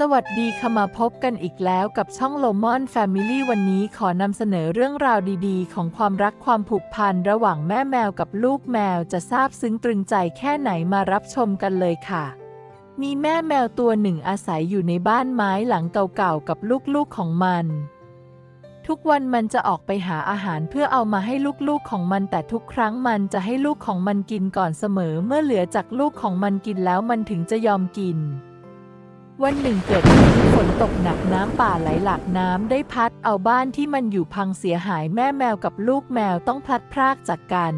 สวัสดีค่ะมาพบกันอีกแล้วกับช่องโลมอน Family วันนี้ขอนำเสนอเรื่องราวดีๆ ของความรักความผูกพันระหว่างแม่แมวกับลูกแมวจะซาบซึ้งตรึงใจแค่ไหนมารับชมกันเลยค่ะ มีแม่แมวตัวหนึ่งอาศัยอยู่ในบ้านไม้หลังเก่าๆกับลูกๆของมัน ทุกวันมันจะออกไปหาอาหารเพื่อเอามาให้ลูกๆของมันแต่ทุกครั้งมันจะให้ลูกของมันกินก่อนเสมอเมื่อเหลือจากลูกของมันกินแล้วมันถึงจะยอมกิน วันหนึ่งเกิดฝนตกหนักน้ำป่าไหลหลากน้ำได้พัดเอาบ้านที่มันอยู่พังเสียหายแม่แมวกับลูกแมวต้องพลัดพรากจากกัน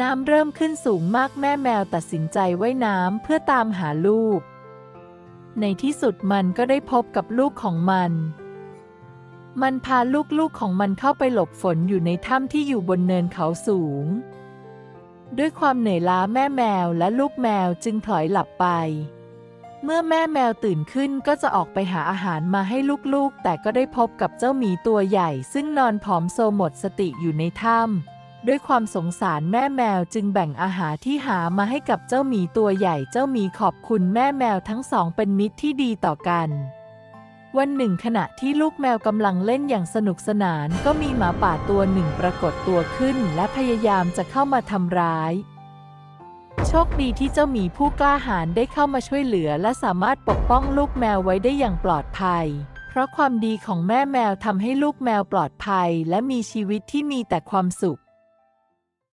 น้ำเริ่มขึ้นสูงมากแม่แมวตัดสินใจว่ายน้ำเพื่อตามหาลูก ในที่สุดมันก็ได้พบกับลูกของมัน มันพาลูกๆของมันเข้าไปหลบฝนอยู่ในถ้ำที่อยู่บนเนินเขาสูง ด้วยความเหนื่อยล้าแม่แมวและลูกแมวจึงถลอยหลับไป เมื่อแม่แมวตื่นขึ้นก็จะออกไปหาอาหารมาให้ลูกๆ แต่ก็ได้พบกับเจ้าหมีตัวใหญ่ ซึ่งนอนผอมโซหมดสติอยู่ในถ้ำด้วยความสงสารแม่แมวจึงแบ่งอาหารที่หามาให้กับเจ้าหมีตัวใหญ่ เจ้าหมีขอบคุณแม่แมวทั้งสองเป็นมิตรที่ดีต่อกัน วันหนึ่งขณะที่ลูกแมวกำลังเล่นอย่างสนุกสนาน ก็มีหมาป่าตัวหนึ่งปรากฏตัวขึ้น และพยายามจะเข้ามาทำร้าย โชคดีที่เจ้าหมีผู้กล้าหาญได้เข้ามาช่วยเหลือ และสามารถปกป้องลูกแมวไว้ได้อย่างปลอดภัย เพราะความดีของแม่แมวทำให้ลูกแมวปลอดภัย และมีชีวิตที่มีแต่ความสุข